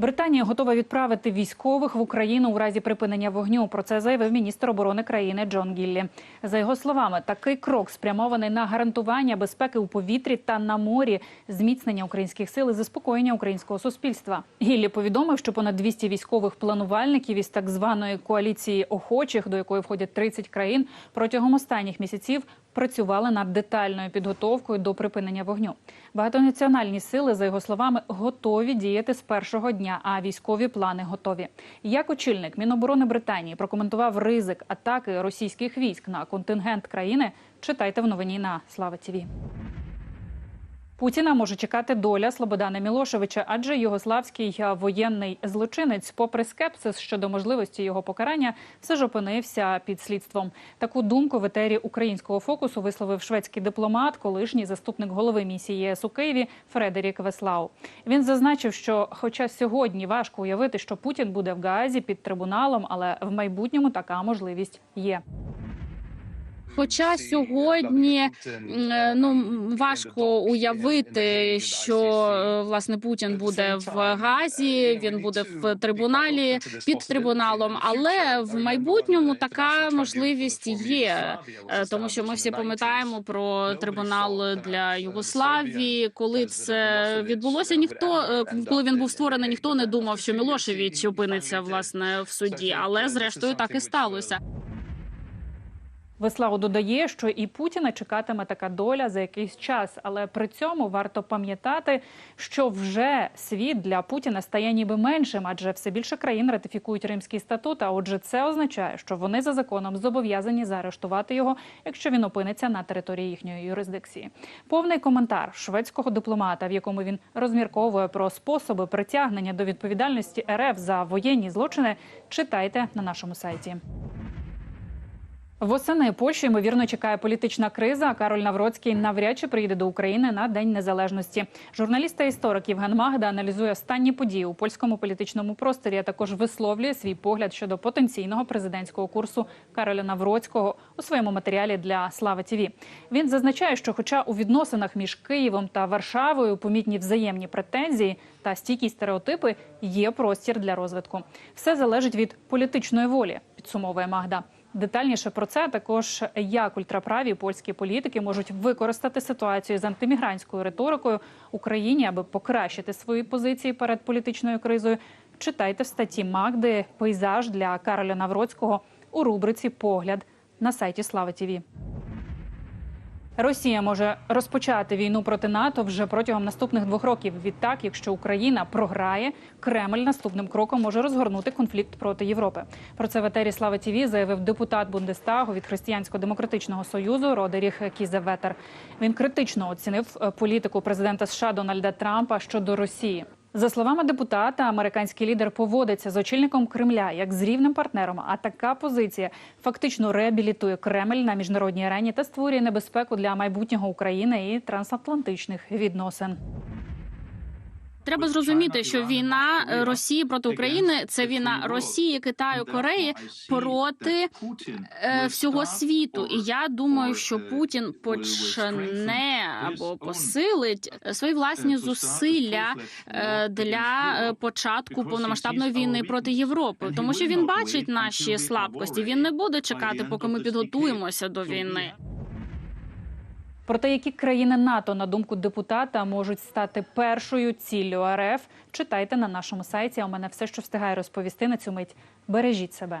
Британія готова відправити військових в Україну у разі припинення вогню. Про це заявив міністр оборони країни Джон Гіллі. За його словами, такий крок спрямований на гарантування безпеки у повітрі та на морі, зміцнення українських сил і заспокоєння українського суспільства. Гіллі повідомив, що понад 200 військових планувальників із так званої коаліції охочих, до якої входять 30 країн, протягом останніх місяців працювали над детальною підготовкою до припинення вогню. Багатонаціональні сили, за його словами, готові діяти з першого дня, а військові плани готові. Як очільник Міноборони Британії прокоментував ризик атаки російських військ на контингент країни, читайте в новині на Слава ТІВІ. Путіна може чекати доля Слободана Мілошевича, адже югославський а, воєнний злочинець, попри скепсис щодо можливості його покарання, все ж опинився під слідством. Таку думку в етері українського фокусу висловив шведський дипломат, колишній заступник голови місії єС у Києві Фредерік Веслау. Він зазначив, що, хоча сьогодні важко уявити, що Путін буде в Гаазі під трибуналом, але в майбутньому така можливість є. Хоча сьогодні е, ну важко уявити, що е, власне Путін буде в Газі, він буде в трибуналі під трибуналом, але в майбутньому така можливість є, Е, тому що ми всі пам'ятаємо про трибунал для Югославії. Коли це відбулося, ніхто е, коли він був створений, ніхто не думав, що Мілошевич опиниться власне в суді, але зрештою так і сталося. Веславу додає, що і Путіна чекатиме така доля за якийсь час, але при цьому варто пам'ятати, що вже світ для Путіна стає ніби меншим, адже все більше країн ратифікують Римський статут. А отже, це означає, що вони за законом зобов'язані заарештувати його, якщо він опиниться на території їхньої юрисдикції. Повний коментар шведського дипломата, в якому він розмірковує про способи притягнення до відповідальності РФ за воєнні злочини, читайте на нашому сайті. Восени Польщу ймовірно чекає політична криза. а Кароль Навроцький навряд чи приїде до України на День Незалежності. Журналіст та історик Євген Магда аналізує останні події у польському політичному просторі. а Також висловлює свій погляд щодо потенційного президентського курсу Кароля Навроцького у своєму матеріалі для Слава ТІВІ. Він зазначає, що, хоча у відносинах між Києвом та Варшавою помітні взаємні претензії та стійкі стереотипи, є простір для розвитку. Все залежить від політичної волі, підсумовує Магда. Детальніше про це також як ультраправі польські політики можуть використати ситуацію з антимігрантською риторикою Україні, аби покращити свої позиції перед політичною кризою. Читайте в статті Магди Пейзаж для Кароля Навроцького у рубриці Погляд на сайті Слава ТІВІ. Росія може розпочати війну проти НАТО вже протягом наступних двох років. Відтак, якщо Україна програє, Кремль наступним кроком може розгорнути конфлікт проти Європи. Про це в етері Слава ТІВІ заявив депутат Бундестагу від Християнсько-демократичного союзу Родеріх Кізеветер. Він критично оцінив е, політику президента США Дональда Трампа щодо Росії. За словами депутата, американський лідер поводиться з очільником Кремля як з рівним партнером. А така позиція фактично реабілітує Кремль на міжнародній арені та створює небезпеку для майбутнього України і трансатлантичних відносин. Треба зрозуміти, що війна е, Росії проти України це війна Росії, Китаю, Кореї проти е, всього світу. І я думаю, що Путін почне або посилить свої власні зусилля е, для початку повномасштабної війни проти Європи, тому що він бачить наші слабкості. Він не буде чекати, поки ми підготуємося до війни. Про те, які країни НАТО, на думку депутата, можуть стати першою ціллю РФ, читайте на нашому сайті. У мене все, що встигає розповісти на цю мить. Бережіть себе.